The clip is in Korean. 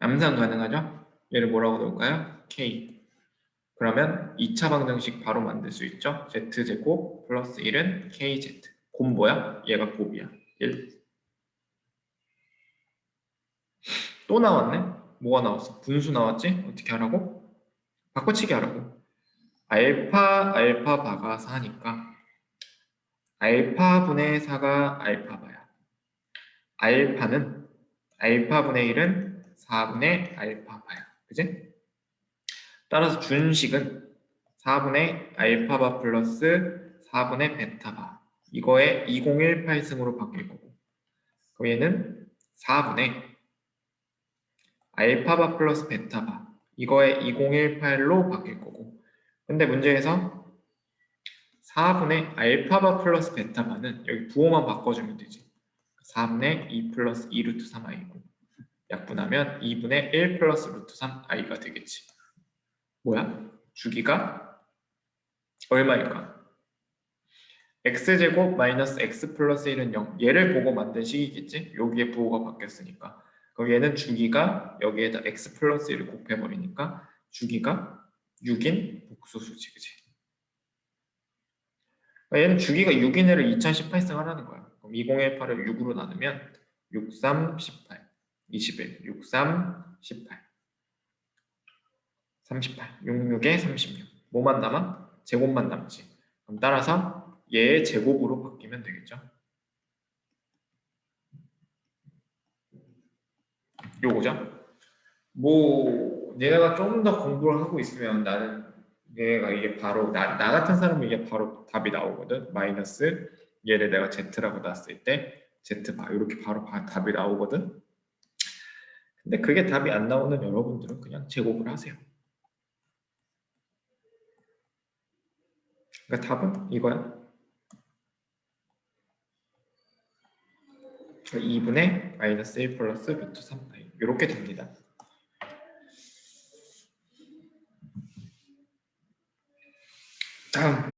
암산 가능하죠? 얘를 뭐라고 놓을까요? k. 그러면 2차 방정식 바로 만들 수 있죠? z제곱 플러스 1은 kz. 곱 뭐야? 얘가 곱이야. 1. 또 나왔네? 뭐가 나왔어? 분수 나왔지? 어떻게 하라고? 바꿔치기 하라고. 알파 알파 바가 4니까 알파분의 4가 알파바야. 알파는 알파분의 1은 4분의 알파바야. 그지? 따라서 준식은 4분의 알파바 플러스 4분의 베타바. 이거의 2018승으로 바뀔 거고. 그럼 얘는 4분의 알파바 플러스 베타바. 이거의 2018로 바뀔 거고. 근데 문제에서 4분의 알파바 플러스 베타바는 여기 부호만 바꿔주면 되지. 4분의 2 플러스 2 루트 3i고 약분하면 2분의 1 플러스 루트 3i가 되겠지. 뭐야? 주기가 얼마일까? x제곱 마이너스 x 플러스 1은 0. 얘를 보고 만든 식이겠지? 여기에 부호가 바뀌었으니까. 그럼 얘는 주기가 여기에다 x 플러스 1을 곱해버리니까 주기가 6인 복소수지, 그지? 그러니까 얘는 주기가 6인 애를 2018승 하라는 거야. 그럼 2018을 6으로 나누면 6, 3, 18, 21, 6, 3, 18, 38, 6, 6에 36. 뭐만 남아? 제곱만 남지. 그럼 따라서 얘의 제곱으로 바뀌면 되겠죠. 요거죠. 뭐 얘가 좀더 공부를 하고 있으면 나는 얘가 이게 바로 나, 나 같은 사람은 이게 바로 답이 나오거든. 마이너스 얘를 내가 z라고 놨을 때 z 바 이렇게 바로 바- 답이 나오거든. 근데 그게 답이 안 나오는 여러분들은 그냥 제곱을 하세요. 그러니까 답은 이거야. 2분의 마이너스 1 플러스 루트 3파이 이렇게 됩니다. 다음